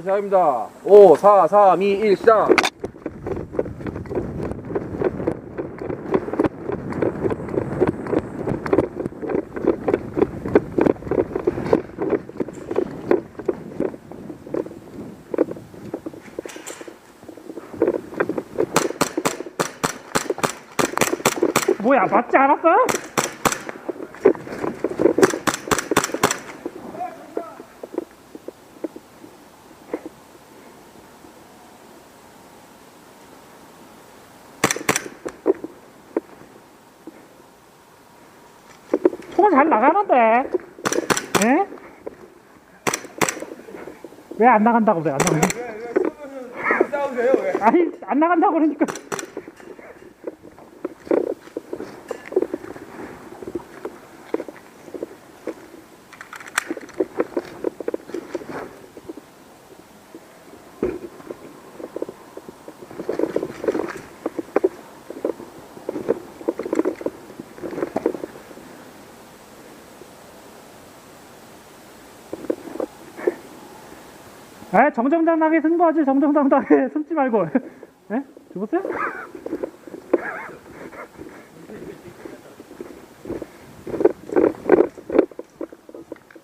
자, 시작합니다. 5, 4, 3, 2, 1, 시작. 뭐야 맞지 않았어? 총은 잘 나가는데 에? 왜안 나간다고 그래 안 나가 싸우세요, 왜? 아니 안 나간다고 그러니까 에 정정당당하게 승부하지 정정당당하게 숨지 말고 에? 죽었어요?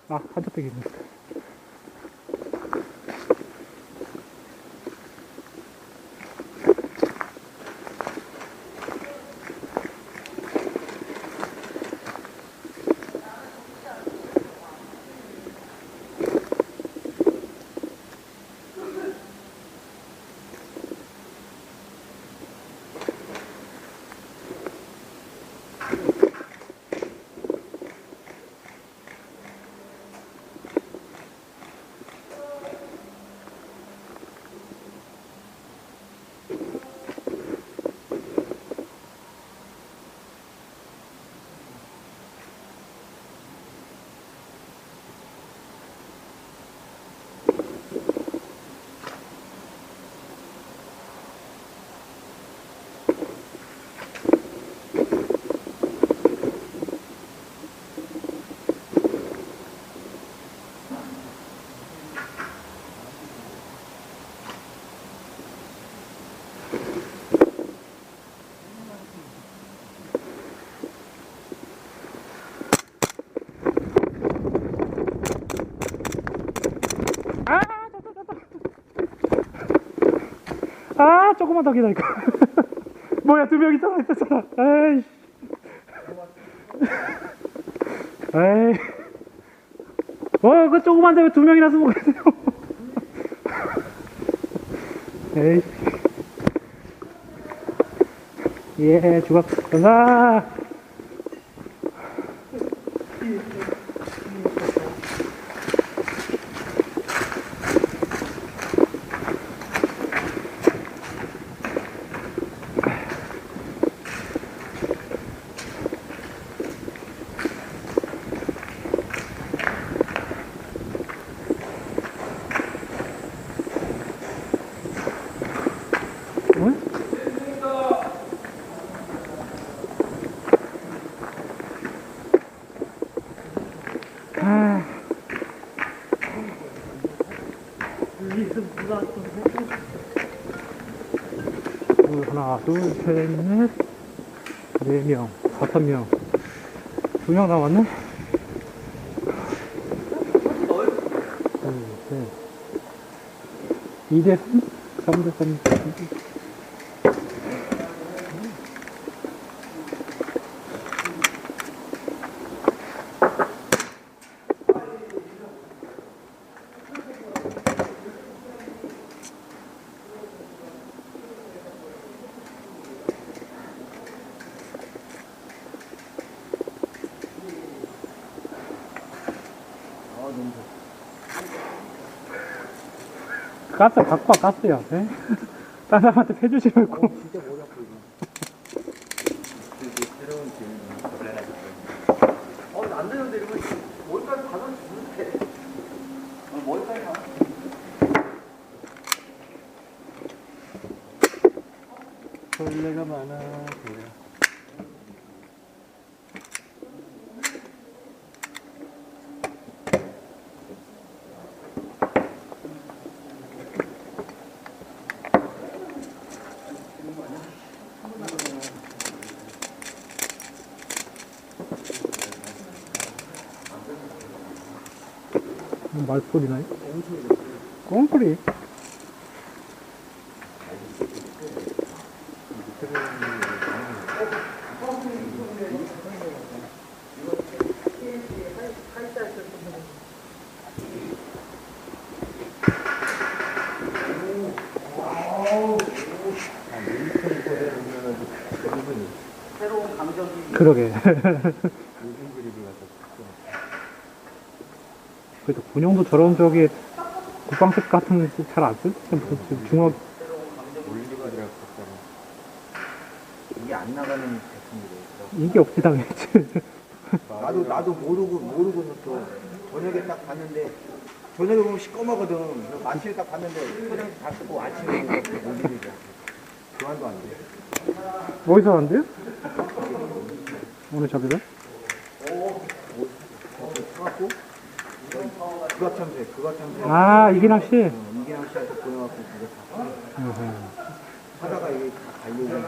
아 한쪽 빼기 조금만 더 기다릴까. 뭐야, 두 명 있잖아, 있었잖아. 에이. 에이. 어, 그 조그만데 왜두 명이나 쓰고 계세요? 에이. 예, 죽었구나. 아. 둘, 하나, 둘, 셋, 넷, 네 명, 다섯 명, 두 명 남았네? 둘, 셋, 2대 3, 3대 3, 가스 갖고 와 가스야 예? 딴 사람한테 패주지 말고 진짜 머리 아파, 이거. 새로운 기능이 어, 안 되는데, 이러면 머리까지 가면 죽는데. 어, 머리까지 가. 벌레가 많아. 그래. 말소리 나요? 꽁 소리. 새로운 강적이 그러게. 요즘 그립을 갖다 그래도 군용도 저런 저기 국방색 같은 거잘안 쓰지? 중학. 이게 안 나가는 제품이래요. 인기 없지 당연히. 나도 나도 모르고 모르고 또 저녁에 딱 봤는데 저녁에 보면. 그래서 마실 딱 봤는데 화장실 닫고 아침에 못 일이죠. 교환도 안 돼. 어디서 왔는데요? 오늘 저기가? 사갖고 그거 참새 그거 참새. 아 이기남 씨. 이기남 씨한테 보내갖고 그거 다. 하다가 이게 다 가려고.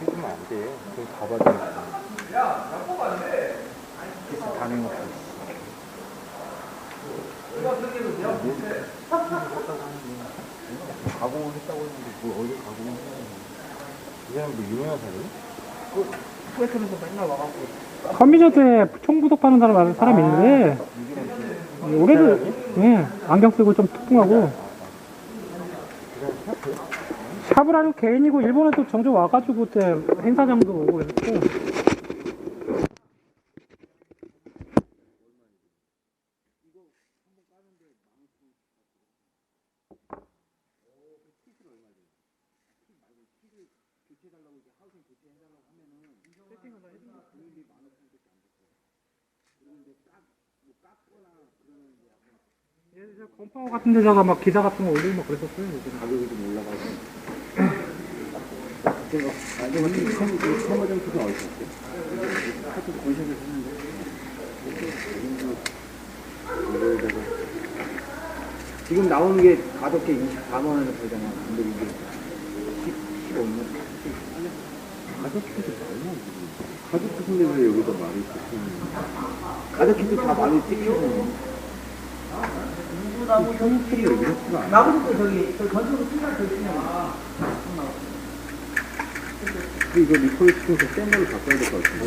해주면 안 돼. 그럼 가봐야 그래서 다 내놓고. 가공을 했다고 했는데 뭘 어디 가공을 해? 이 사람 뭐 유명한 사람이? 프레트에서 맨날 와갖고 컨비니언스에 총부독 파는 사람, 사람 있는데, 올해도, 예, 안경 쓰고 좀 뚱뚱하고, 샵을 아니고 개인이고, 일본에도 종종 와가지고, 그때 행사장도 오고 그랬어. 예전에 건파워 같은 데다가 막 기사 같은 거 올리고 막 그랬었어요. 요즘에. 가격이 좀 올라가고. 제가 아니 어떻게 처음 그 처음 과정 투자 어디 있었지? 하여튼 본샵에서 했는데 이거에다가 지금 나오는 게 가볍게 24만 원에 팔잖아. 근데 이게 10, 15만 원. 가족끼리 말이야. 가족 근데 왜 여기다 말이 있어? 가격키도 다 많이 찍히고. 형들이 왜 그렇구나. 나무도 저기 저 건축으로 필요한 저 있으면 이거 리콜 시켜서 센 걸로 바꿔야 될 것 같은데.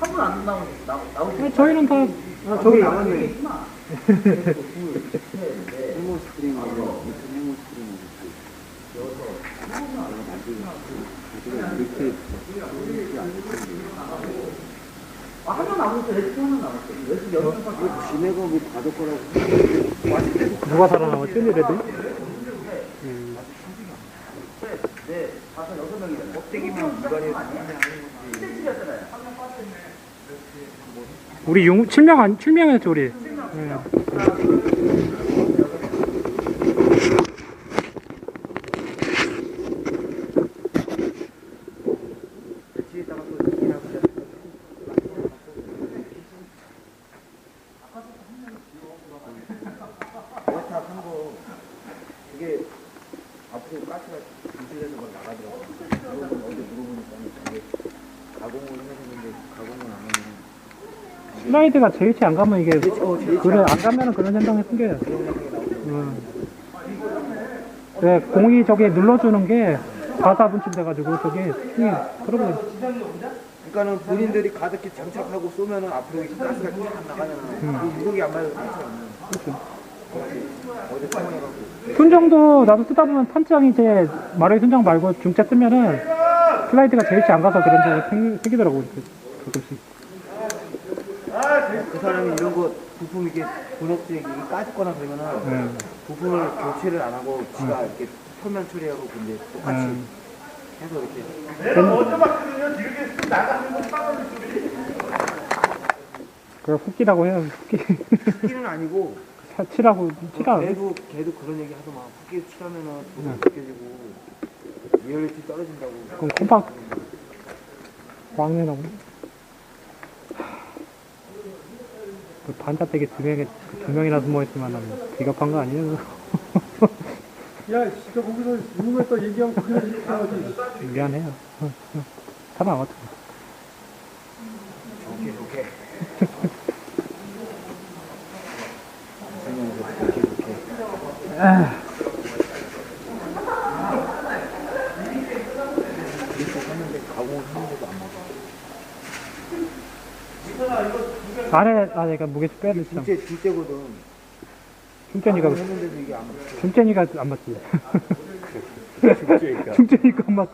한분 안 나오네. 나 나오고. 아니, 저희는 다, 아, 저기 나왔네. 해모 스프링하고 해모 스프링하고 이렇게 아, 한명 남았어. 레스 하나 남았어. 레스 여섯 명 밖에. 지네가 뭐 가족 거라고 누가 살아남았지, 이래도? 네, 다섯 여섯 명이네. 껍데기만 이관이? 실질이었잖아요. 우리 용, 7명, 안, 7명이었죠, 우리. 예. 뒤에다가 또 이기나 보자. 에어탑 한거 그게 앞으로 가스가 분출돼서 막 나가더라고. 물어보니 어제 물어보니까 이게 가공을 해주는데 가공을 안 하면 슬라이드가 제일치 안 가면 이게, 그래, 안 가면은 그런 현상이 생겨요. 음. 네, 공이 저기 눌러주는 게 가사분출 돼가지고 저게 스윙이 그러면 그러니까는 본인들이 가득히 장착하고 쏘면은 앞으로 이렇게 가스가 쫙 나가잖아. 그 유독이 안 맞아서. 그렇죠. 순정도 나도 쓰다 보면 탄창이 이제 마루이 순정 말고 중짜 쓰면은 슬라이드가 제일치 안 가서 그런 적이 생, 생기더라고 이렇게 가끔씩. 그 사람이 이런 거 부품 이게 분업체 이게 까짓거나 그러면은 네. 부품을 교체를 안 하고 지가 이렇게 표면 처리하고 근데 똑같이 음. 해서 이렇게. 그걸 훅기라고 해요 훅기. 흑기는 아니고 사- 칠하고 칠하고. 걔도 걔도 그런 얘기 하더만. 흑기 칠하면은 돈이 느껴지고 리얼리티 떨어진다고. 그럼 콤팍 광내나고 그 반자떼기 두 명에 두 명이나 숨어 있으면 비겁한 거 아니에요? 야, 진짜 거기서 누구가 또 얘기하고 그냥 이렇게 하지. 미안해요. 사람 같은 좋게 좋게. 좋게 좋게. 이렇게 하는데 가공을 하는데도 안 맞 아. 아래, 아, 그러니까 무게 좀 빼야 되지. 진짜 진짜거든. 중전이가, 했는데도 이게 안 맞아. 중전이가 안 맞지. 중전이가 안 맞지.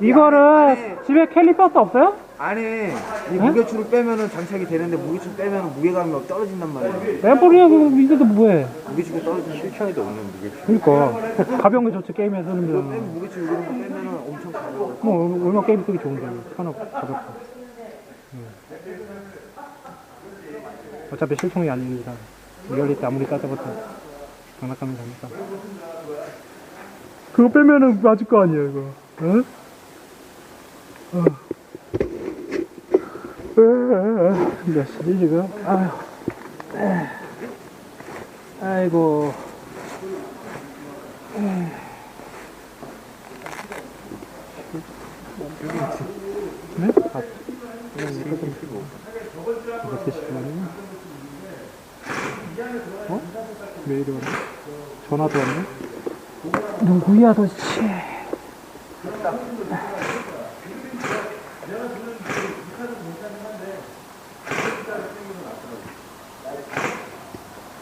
이거를 집에 캘리퍼스 없어요? 안에 이 무게추를 빼면은 장착이 되는데 무게추 빼면 무게감이 떨어진단 말이야. 내가 버리야, 그거 이것도 뭐해. 무게추가 떨어지는 실천에도 없는 무게추. 그러니까. 가벼운 게 좋지, 게임에 쓰는 이거 데는. 빼면 무게추 이런 거 빼면은 엄청 가벼워. 뭐, 얼마나 게임 쓰기 좋은데. 편하고, 가볍고. 어차피 실총이 아닙니다. 리얼리티 아무리 따져봤자 장난감이 장난감. 그거 빼면은 맞을 거 아니야, 이거. 응? 어. 몇 시지, 지금? 아휴. 에. 아이고. 네? 아, 이렇게 시간이네. 어? 메일이 왔네? 전화도 왔네? 누구야 도대체?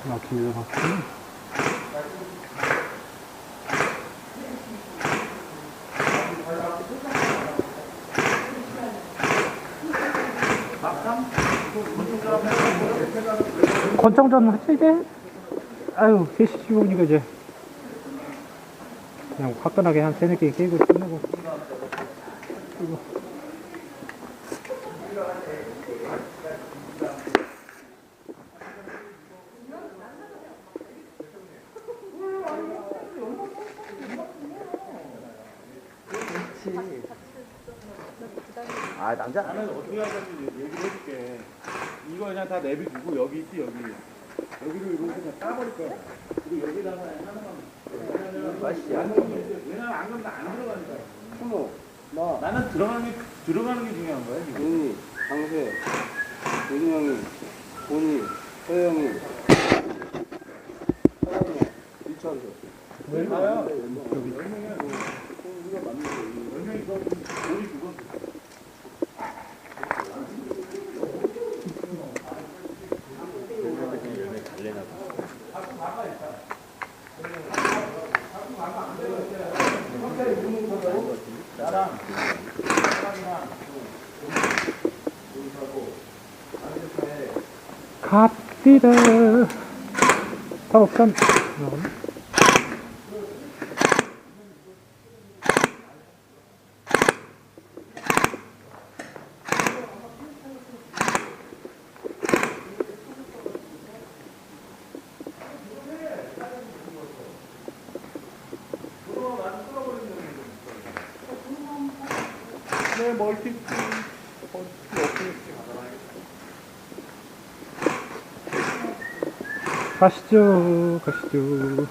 아, 기회가 왔구나. 권총전 하실 때? 아유, 3시 15분이니까 이제. 그냥 화끈하게 한 세네 개 깨고 끝내고. 그리고. 아 남자 나는 어떻게 하는지 얘기를 해줄게. 이거 그냥 다 내비두고 여기 있지 여기. 여기를 이렇게 다 따버릴 거야. 그리고 여기다가 하나만. 맛있지. 왜냐면 안 그러면 안 들어가니까. 스모, 나. 나는 들어가는 게 들어가는 게 중요한 거야 지금. 윤이, 강세, 윤이 형이, 본이, 서영이 사랑이, 이철도. 왜 나야? 여기 열 명이야. 우리가 맞는 거. 열 명이서 우리 그거. 갑디다. 사업산. 내 멀티. 가시죠, 가시죠.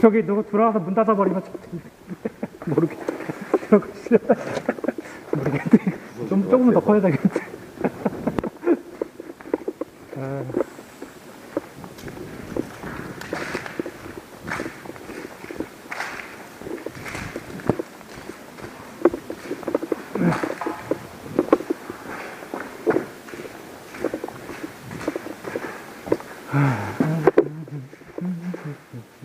저기 누구 들어와서 문 닫아버리면 모르게 들어가시려 모르겠네. 좀 조금 더 커야 되겠지. 아.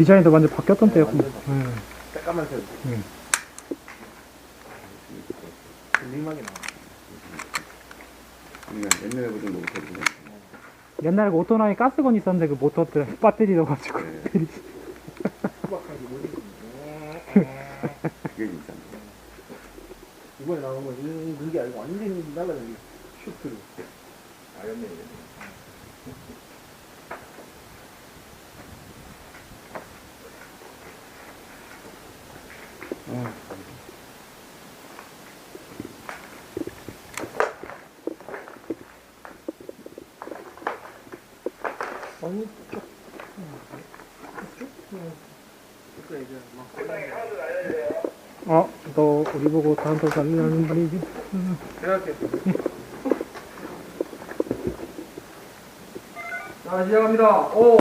디자인도 완전 바뀌었던 때였고. 예. 새까만색. 응. 링막이 나와. 그러니까 옛날에 보던 모터보다 옛날에 그 오토나이 가스건 있었는데 그 모터 때 배터리 넣어가지고. 진짜 이번에 나온 건 이, 그게 아니고 완전히 날라다니 슈트로. 아였네. 어느 쪽? 쪽? 그래 이제 막 어, 너 우리 보고 다음 달 달리라는 말이지. 이렇게. 자, 시작합니다. 오.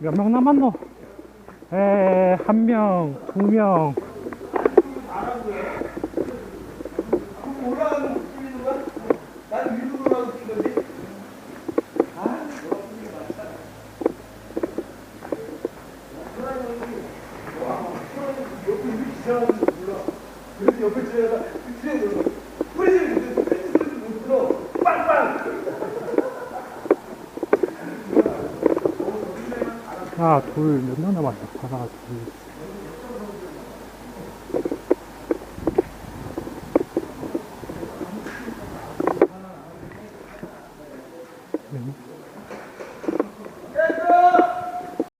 몇 명 남았노? 에, 한 명, 두 명. 올라가는 거 찍는 거야? 나는 위로 올라가서 찍던데. 그래서 옆에 지나가 뒤에 들어. 뿌리지 못 들어. 빵빵. 하